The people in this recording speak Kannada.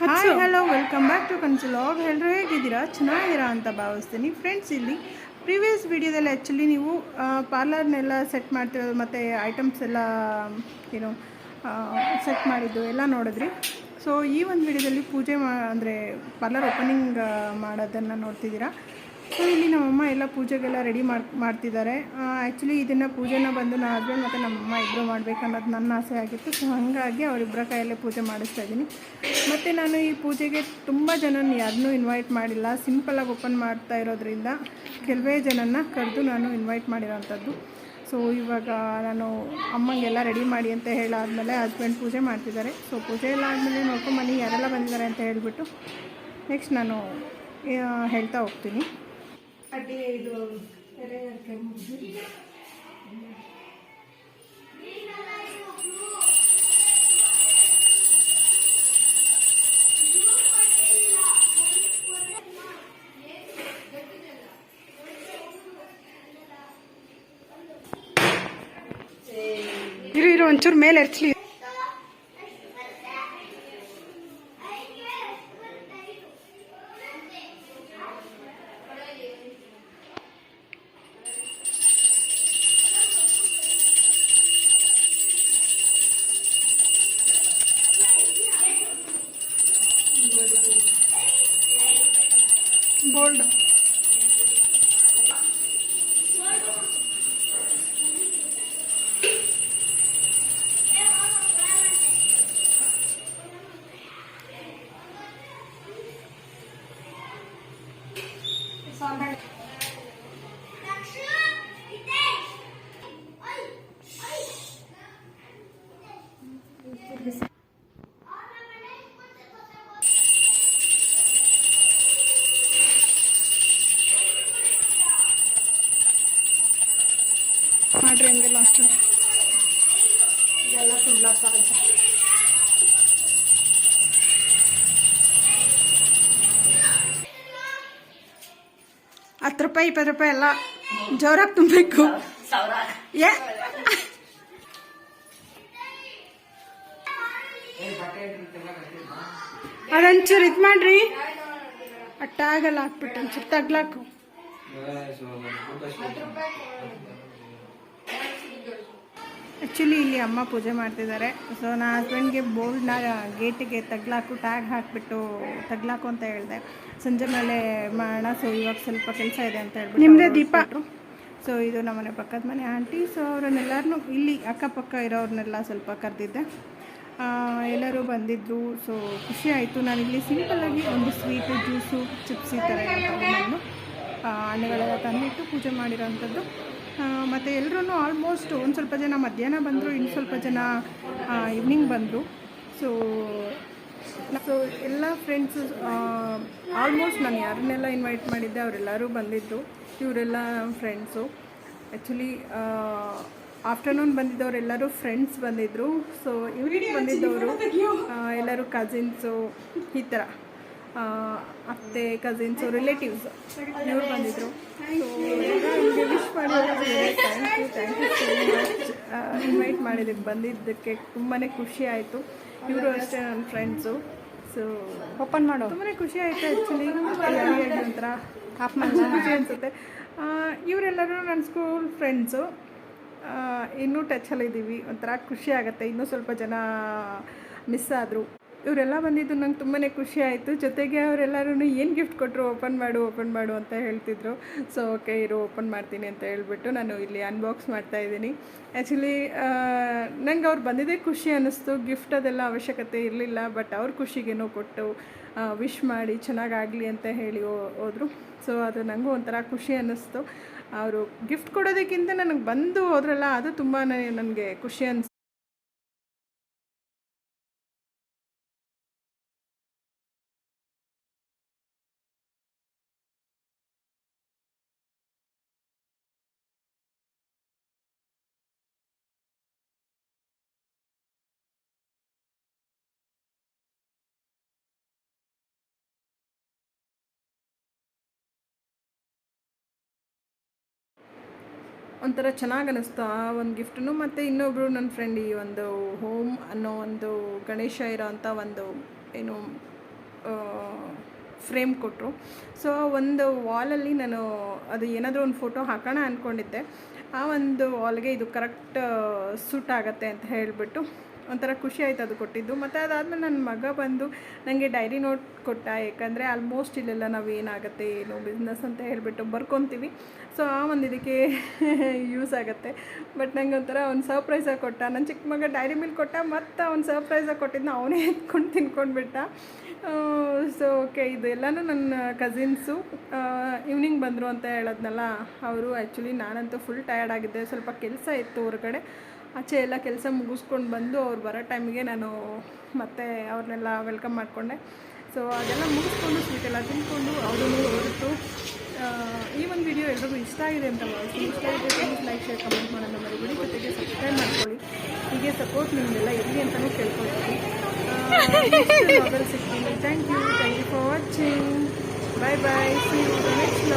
Hi hello welcome back to ಕನ್ಸುಲಾಗ್ ಎಲ್ಲರೂ ಹೇಗಿದ್ದೀರಾ? ಚೆನ್ನಾಗಿದ್ದೀರಾ ಅಂತ ಭಾವಿಸ್ತೀನಿ. ಫ್ರೆಂಡ್ಸ್ ಇಲ್ಲಿ ಪ್ರೀವಿಯಸ್ ವಿಡಿಯೋದಲ್ಲಿ ಆ್ಯಕ್ಚುಲಿ ನೀವು ಪಾರ್ಲರ್ನೆಲ್ಲ ಸೆಟ್ ಮಾಡ್ತಿರೋದು ಮತ್ತು ಐಟಮ್ಸ್ ಎಲ್ಲ ಏನು ಸೆಟ್ ಮಾಡಿದ್ದು ಎಲ್ಲ ನೋಡಿದ್ರಿ. ಸೊ ಈ ಒಂದು ವಿಡಿಯೋದಲ್ಲಿ ಪೂಜೆ ಮಾ ಅಂದರೆ ಪಾರ್ಲರ್ ಓಪನಿಂಗ್ ಮಾಡೋದನ್ನು ನೋಡ್ತಿದ್ದೀರಾ. ಸೊ ಇಲ್ಲಿ ನಮ್ಮಮ್ಮ ಎಲ್ಲ ಪೂಜೆಗೆಲ್ಲ ರೆಡಿ ಮಾಡಿ, ಮಾಡ್ತಿದ್ದಾರೆ. ಆ್ಯಕ್ಚುಲಿ ಇದನ್ನು ಪೂಜೆನ ಬಂದು ನಾನು ಹಸ್ಬೆಂಡ್ ಮತ್ತು ನಮ್ಮಮ್ಮ ಇಬ್ಬರು ಮಾಡಬೇಕನ್ನೋದು ನನ್ನ ಆಸೆ ಆಗಿತ್ತು. ಸೊ ಹಾಗಾಗಿ ಅವರಿಬ್ಬರ ಕೈಯಲ್ಲೇ ಪೂಜೆ ಮಾಡಿಸ್ತಾ ಇದ್ದೀನಿ. ಮತ್ತು ನಾನು ಈ ಪೂಜೆಗೆ ತುಂಬ ಜನನ ಯಾರನ್ನೂ ಇನ್ವೈಟ್ ಮಾಡಿಲ್ಲ. ಸಿಂಪಲಾಗಿ ಓಪನ್ ಮಾಡ್ತಾ ಇರೋದ್ರಿಂದ ಕೆಲವೇ ಜನನ ಕರೆದು ನಾನು ಇನ್ವೈಟ್ ಮಾಡಿರೋವಂಥದ್ದು ಸೊ ಇವಾಗ ನಾನು ಅಮ್ಮಂಗೆಲ್ಲ ರೆಡಿ ಮಾಡಿ ಅಂತ ಹೇಳಾದಮೇಲೆ ಹಸ್ಬೆಂಡ್ ಪೂಜೆ ಮಾಡ್ತಿದ್ದಾರೆ. ಸೊ ಪೂಜೆ ಎಲ್ಲ ಆದಮೇಲೆ ನೋಡ್ಕೊಂಬನ್ನಿ ಯಾರೆಲ್ಲ ಬಂದಿದ್ದಾರೆ ಅಂತ ಹೇಳಿಬಿಟ್ಟು ನೆಕ್ಸ್ಟ್ ನಾನು ಹೇಳ್ತಾ ಹೋಗ್ತೀನಿ. ಅಡ್ಡಿ ಇದು. ಇರು ಇರು ಒಂಚೂರು ಮೇಲೆ ಎರ್ಚ್ಲಿ ಬೋಲ್ಡ್ ಮಾಡ್ರಿ ಹಂಗೆ ಅಷ್ಟು. ಇದೆಲ್ಲ ಸುಡ್ಲಕ್ಕಾಗಲ್ಲ ಹತ್ತು ರೂಪಾಯಿ ಇಪ್ಪತ್ತು ರೂಪಾಯಿ ಎಲ್ಲ ಜೋರಾಗಿ ತುಂಬಬೇಕು. ಏ ಅದೊಂಚೂರು ಇದು ಮಾಡ್ರಿ. ಅಟ್ಟಾಗಲ್ಲ ಹಾಕ್ಬಿಟ್ಟು ಒಂಚೂರು ತಗ್ಲಾಕು. ಆ್ಯಕ್ಚುಲಿ ಇಲ್ಲಿ ಅಮ್ಮ ಪೂಜೆ ಮಾಡ್ತಿದ್ದಾರೆ. ಸೊ ನನ್ನ ಹಸ್ಬೆಂಡ್ಗೆ ಬೋಲ್ಡ್ನ ಗೇಟಿಗೆ ತಗ್ಲಾಕು ಟ್ಯಾಗ್ ಹಾಕಿಬಿಟ್ಟು ತಗ್ಲಾಕು ಅಂತ ಹೇಳಿದೆ. ಸಂಜೆ ಮೇಲೆ ಮಾಡೋಣ. ಸೊ ಇವಾಗ ಸ್ವಲ್ಪ ಕೆಲಸ ಇದೆ ಅಂತ ಹೇಳ್ಬಿಟ್ಟು ನಿಮ್ಮದೇ ದೀಪ? ಸೊ ಇದು ನಮ್ಮನೆ ಪಕ್ಕದ ಮನೆ ಆಂಟಿ ಸೊ ಅವರನ್ನೆಲ್ಲರನ್ನೂ ಇಲ್ಲಿ ಅಕ್ಕಪಕ್ಕ ಇರೋರನ್ನೆಲ್ಲ ಸ್ವಲ್ಪ ಕರೆದಿದ್ದೆ. ಎಲ್ಲರೂ ಬಂದಿದ್ದರು ಸೊ ಖುಷಿ ಆಯಿತು. ನಾನಿಲ್ಲಿ ಸಿಂಪಲ್ಲಾಗಿ ಒಂದು ಸ್ವೀಟು ಜ್ಯೂಸು ಚಿಪ್ಸ್ ಈ ಥರ ಎಲ್ಲ ತಗೊಂಡು ಹಣ್ಣುಗಳೆಲ್ಲ ತಂದಿಟ್ಟು ಪೂಜೆ ಮಾಡಿರೋವಂಥದ್ದು ಮತ್ತು ಎಲ್ಲರೂ ಆಲ್ಮೋಸ್ಟ್ ಒಂದು ಸ್ವಲ್ಪ ಜನ ಮಧ್ಯಾಹ್ನ ಬಂದರು ಇನ್ನು ಸ್ವಲ್ಪ ಜನ ಈವ್ನಿಂಗ್ ಬಂದರು. ಸೊ ಸೊ ಎಲ್ಲ ಫ್ರೆಂಡ್ಸು ಆಲ್ಮೋಸ್ಟ್ ನಾನು ಯಾರನ್ನೆಲ್ಲ ಇನ್ವೈಟ್ ಮಾಡಿದ್ದೆ ಅವರೆಲ್ಲರೂ ಬಂದಿದ್ದು ಇವರೆಲ್ಲ ಫ್ರೆಂಡ್ಸು ಆ್ಯಕ್ಚುಲಿ ಆಫ್ಟರ್ನೂನ್ ಬಂದಿದ್ದವರೆಲ್ಲರೂ ಫ್ರೆಂಡ್ಸ್ ಬಂದಿದ್ದರು ಸೊ ಇವ್ರಿಗೆ ಬಂದಿದ್ದವರು ಎಲ್ಲರೂ ಕಸಿನ್ಸು ಈ ಥರ ಅತ್ತೆ ಕಸಿನ್ಸು ರಿಲೇಟಿವ್ಸ್ ಇವ್ರು ಬಂದಿದ್ದರು ಸೊ ನಿಮಗೆ ವಿಶ್ ಮಾಡಿ thank you thank you so much invite ಮಾಡಿದ್ದಕ್ಕೆ ಬಂದಿದ್ದಕ್ಕೆ ತುಂಬಾ ಖುಷಿ ಆಯಿತು. ಇವರು ಅಷ್ಟೇ ನನ್ನ ಫ್ರೆಂಡ್ಸು ಸೊ ಓಪನ್ ಮಾಡೋ. ತುಂಬಾ ಖುಷಿ ಆಯಿತು ಆ್ಯಕ್ಚುಲಿ ನಂತರ. ಆಫ್ ಮಾಡಿ ಖುಷಿ ಅನಿಸುತ್ತೆ. ಇವರೆಲ್ಲರೂ ನನ್ನ ಸ್ಕೂಲ್ ಫ್ರೆಂಡ್ಸು ಇನ್ನೂ ಟಚಲ್ಲಿದ್ದೀವಿ ಒಂಥರ ಖುಷಿ ಆಗುತ್ತೆ. ಇನ್ನೂ ಸ್ವಲ್ಪ ಜನ ಮಿಸ್ ಆದರು. ಇವರೆಲ್ಲ ಬಂದಿದ್ದು ನಂಗೆ ತುಂಬಾ ಖುಷಿ ಆಯಿತು. ಜೊತೆಗೆ ಅವರೆಲ್ಲರೂ ಏನು ಗಿಫ್ಟ್ ಕೊಟ್ಟರು ಓಪನ್ ಮಾಡು ಓಪನ್ ಮಾಡು ಅಂತ ಹೇಳ್ತಿದ್ರು. ಸೊ ಓಕೆ ಇರು ಓಪನ್ ಮಾಡ್ತೀನಿ ಅಂತ ಹೇಳ್ಬಿಟ್ಟು ನಾನು ಇಲ್ಲಿ ಅನ್ಬಾಕ್ಸ್ ಮಾಡ್ತಾ ಇದ್ದೀನಿ. ಆ್ಯಕ್ಚುಲಿ ನಂಗೆ ಅವ್ರು ಬಂದಿದ್ದೇ ಖುಷಿ ಅನ್ನಿಸ್ತು. ಗಿಫ್ಟ್ ಅದೆಲ್ಲ ಅವಶ್ಯಕತೆ ಇರಲಿಲ್ಲ ಬಟ್ ಅವ್ರ ಖುಷಿಗೇನೋ ಕೊಟ್ಟು ವಿಶ್ ಮಾಡಿ ಚೆನ್ನಾಗಾಗಲಿ ಅಂತ ಹೇಳಿ ಹೋದರು. ಸೊ ಅದು ನನಗೂ ಒಂಥರ ಖುಷಿ ಅನ್ನಿಸ್ತು. ಅವರು ಗಿಫ್ಟ್ ಕೊಡೋದಕ್ಕಿಂತ ನನಗೆ ಬಂದು ಹೋದ್ರಲ್ಲ, ಅದು ತುಂಬಾ ನನಗೆ ಖುಷಿ ಅನಿಸ್ತು ಒಂಥರ ಚೆನ್ನಾಗಿ ಅನ್ನಿಸ್ತು ಆ ಒಂದು ಗಿಫ್ಟನ್ನು. ಮತ್ತು ಇನ್ನೊಬ್ಬರು ನನ್ನ ಫ್ರೆಂಡ್ ಈ ಒಂದು ಹೋಮ್ ಅನ್ನೋ ಒಂದು ಗಣೇಶ ಇರೋ ಅಂಥ ಒಂದು ಏನು ಫ್ರೇಮ್ ಕೊಟ್ಟರು ಸೊ ಒಂದು ವಾಲಲ್ಲಿ ನಾನು ಅದು ಏನಾದರೂ ಒಂದು ಫೋಟೋ ಹಾಕೋಣ ಅಂದ್ಕೊಂಡಿದ್ದೆ ಆ ಒಂದು ವಾಲ್ಗೆ ಇದು ಕರೆಕ್ಟ್ ಸೂಟ್ ಆಗುತ್ತೆ ಅಂತ ಹೇಳಿಬಿಟ್ಟು ಒಂಥರ ಖುಷಿ ಆಯಿತು ಅದು ಕೊಟ್ಟಿದ್ದು. ಮತ್ತು ಅದಾದಮೇಲೆ ನನ್ನ ಮಗ ಬಂದು ನನಗೆ ಡೈರಿ ನೋಟ್ ಕೊಟ್ಟ ಯಾಕಂದರೆ ಆಲ್ಮೋಸ್ಟ್ ಇಲ್ಲೆಲ್ಲ ನಾವು ಏನಾಗುತ್ತೆ, ಏನು ಬಿಸ್ನೆಸ್ ಅಂತ ಹೇಳಿಬಿಟ್ಟು ಬರ್ಕೊತೀವಿ. ಸೊ ಆ ಒಂದು ಇದಕ್ಕೆ ಯೂಸ್ ಆಗುತ್ತೆ. ಬಟ್ ನಂಗೆ ಒಂಥರ ಅವ್ನು ಸರ್ಪ್ರೈಸಾಗಿ ಕೊಟ್ಟ. ನನ್ನ ಚಿಕ್ಕ ಮಗ ಡೈರಿ ಮಿಲ್ಕ್ ಕೊಟ್ಟ, ಮತ್ತು ಅವ್ನು ಸರ್ಪ್ರೈಸಾಗಿ ಕೊಟ್ಟಿದ್ನ, ಅವನೇ ಎತ್ಕೊಂಡು ತಿನ್ಕೊಂಡ್ಬಿಟ್ಟ. ಸೊ ಓಕೆ ಇದೆಲ್ಲನೂ ನನ್ನ ಕಸಿನ್ಸು ಈವ್ನಿಂಗ್ ಬಂದರು ಅಂತ ಹೇಳೋದ್ನಲ್ಲ, ಅವರು ಆ್ಯಕ್ಚುಲಿ ನಾನಂತೂ ಫುಲ್ ಟಯರ್ಡ್ ಆಗಿದ್ದೆ, ಸ್ವಲ್ಪ ಕೆಲಸ ಇತ್ತು ಹೊರಗಡೆ. ಆಚೆ ಎಲ್ಲ ಕೆಲಸ ಮುಗಿಸ್ಕೊಂಡು ಬಂದು ಅವ್ರು ಬರೋ ಟೈಮಿಗೆ ನಾನು ಮತ್ತೆ ಅವ್ರನ್ನೆಲ್ಲ ವೆಲ್ಕಮ್ ಮಾಡಿಕೊಂಡೆ. ಸೊ ಅದೆಲ್ಲ ಮುಗಿಸ್ಕೊಂಡು ಸ್ವೀಟ್ ಎಲ್ಲ ತಿಂದ್ಕೊಂಡು ಅವರು ಹೊರಟು. ಈ ಒಂದು ವಿಡಿಯೋ ಎಲ್ರಿಗೂ ಇಷ್ಟ ಆಗಿದೆ ಅಂತ ಮಾಡಿ ಇಷ್ಟ ಆಗಿದೆ ಪ್ಲೀಸ್ ಲೈಕ್ ಶೇರ್ ಕಮೆಂಟ್ ಮಾಡೋಣ ಮರಿಬೇಡಿ. ಜೊತೆಗೆ ಸಬ್ಸ್ಕ್ರೈಬ್ ಮಾಡ್ಕೊಳ್ಳಿ. ಹೀಗೆ ಸಪೋರ್ಟ್ ನಿಮ್ಮೆಲ್ಲ ಇರಲಿ ಅಂತಲೂ ಕೇಳ್ಕೊಳ್ತೀನಿ. ಸಿಕ್ತೀನಿ thank you thank you for watching bye bye see you next